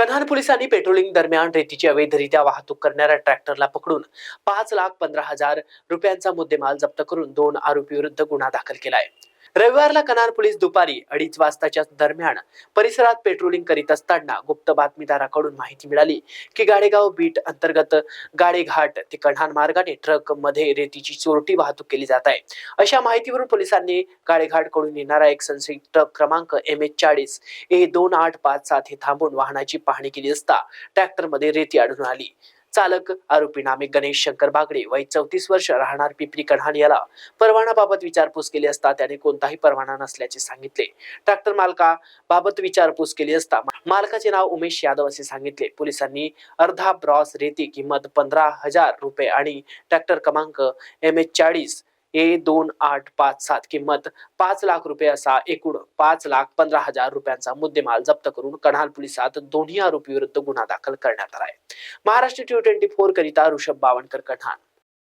कन्हान पोलिसांनी पेट्रोलिंग दरम्यान रेतीची अवैधरित्या वाहतूक करणाऱ्या ट्रॅक्टरला पकडून पाच लाख पंधरा हजार रुपयांचा मुद्देमाल जप्त करून दोन आरोपी विरुद्ध गुन्हा दाखल केला आहे रविवारला कनार पोलीस दुपारी अडीच वाजताच्या दरम्यान परिसरात पेट्रोलिंग करीत असताना गुप्त बातमीदाराकडून माहिती मिळाली की गाडेगाव बीट अंतर्गत गाडेघाट ते कढाण मार्गाने ट्रकमध्ये रेतीची चोरटी वाहतूक केली जात आहे. अशा माहितीवरून पोलिसांनी गाडेघाटकडून येणारा एक संशयित ट्रक क्रमांक एम एच चाळीस ए दोन आठ पाच सात हे थांबून वाहनाची पाहणी केली असता ट्रॅक्टरमध्ये रेती आढळून आली. चालक आरोपी नामे गणेश शंकर बागडे वय चौतीस वर्ष राहणार पिपरी कढाण याला परवानाबाबत विचारपूस केली असता त्याने कोणताही परवाना नसल्याचे सांगितले. ट्रॅक्टर मालका बाबत विचारपूस केली असता मालकाचे नाव उमेश यादव असे सांगितले. पोलिसांनी अर्धा ब्रॉस रेती किंमत पंधरा हजार रुपये आणि ट्रॅक्टर क्रमांक एम एच चाळीस ए दोन आठ पाच सात किंमत पाच लाख रुपये असा एकूण पाच लाख पंधरा हजार रुपयांचा मुद्देमाल जप्त करून कढाल पोलिसात दोन्ही आरोपी विरुद्ध गुन्हा दाखल करण्यात आला आहे. महाराष्ट्र टी ट्वेंटी फोर करिता ऋषभ बावनकर कढाण